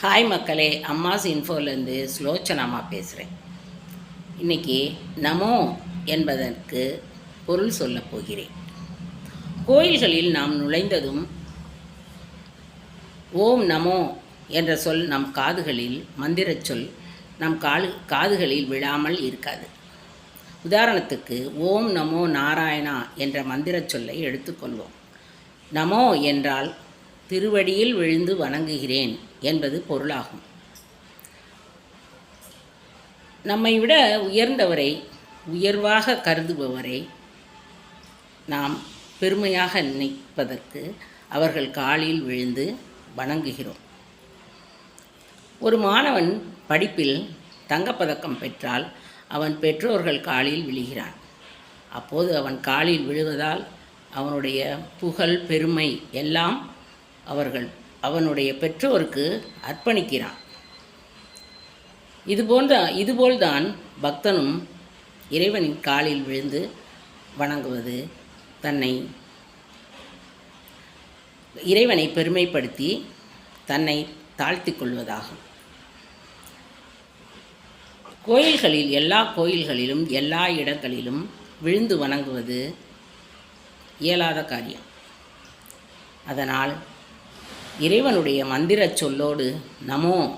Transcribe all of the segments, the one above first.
Hi மக்களே. அம்மாஸ் இன்ஃபோலேருந்து ஸ்லோச்சனாமா பேசுகிறேன் இன்னைக்கு நமோ என்பதற்கு பொருள் சொல்லப் போகிறேன். கோயில்களில் நாம் நுழைந்ததும் ஓம் நமோ என்ற சொல் நம் காதுகளில் மந்திரச் சொல் நம் காது காதுகளில் விழாமல் இருக்காது. உதாரணத்துக்கு ஓம் நமோ நாராயணா என்ற மந்திரச் சொல்லை எடுத்துக்கொள்வோம் நமோ என்றால் திருவடியில் விழுந்து வணங்குகிறேன் என்பது பொருளாகும். நம்மை விட உயர்ந்தவரை உயர்வாக கருதுபவரை நாம் பெருமையாக நினைப்பதற்கு அவர்கள் காலில் விழுந்து வணங்குகிறோம். ஒரு மாணவன் படிப்பில் தங்கப்பதக்கம் பெற்றால் அவன் பெற்றோர்கள் காலில் விழுகிறான். அப்போது அவன் காலில் விழுவதால் அவனுடைய புகழ் பெருமை எல்லாம் அவர்கள் அவனுடைய பெற்றோருக்கு அர்ப்பணிக்கிறான். இதுபோன்ற இதுபோல்தான் பக்தனும் இறைவனின் காலில் விழுந்து வணங்குவது தன்னை இறைவனை பெருமைப்படுத்தி தன்னை தாழ்த்தி கொள்வதாகும். கோயில்களில் எல்லா கோயில்களிலும் எல்லா இடங்களிலும் விழுந்து வணங்குவது இயலாத காரியம். அதனால் இறைவனுடைய மந்திரச் சொல்லோடு நமோ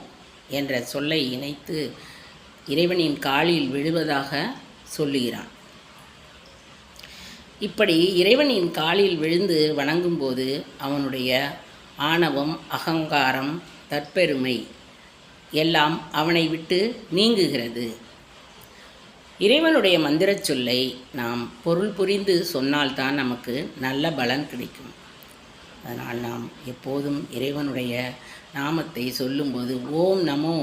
என்ற சொல்லை இணைத்து இறைவனின் காலில் விழுவதாக சொல்லுகிறான். இப்படி இறைவனின் காலில் விழுந்து வணங்கும்போது அவனுடைய ஆணவம் அகங்காரம் தற்பெருமை எல்லாம் அவனை விட்டு நீங்குகிறது. இறைவனுடைய மந்திரச் சொல்லை நாம் பொருள் புரிந்து சொன்னால்தான் நமக்கு நல்ல பலன் கிடைக்கும். அதனால் நாம் எப்போதும் இறைவனுடைய நாமத்தை சொல்லும்போது ஓம் நமோ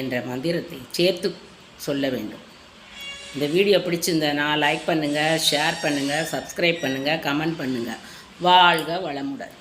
என்ற மந்திரத்தை சேர்த்து சொல்ல வேண்டும். இந்த வீடியோ பிடிச்சிருந்தனா லைக் பண்ணுங்கள் ஷேர் பண்ணுங்கள் சப்ஸ்கிரைப் பண்ணுங்கள் கமெண்ட் பண்ணுங்கள் வாழ்க வளமுடன்.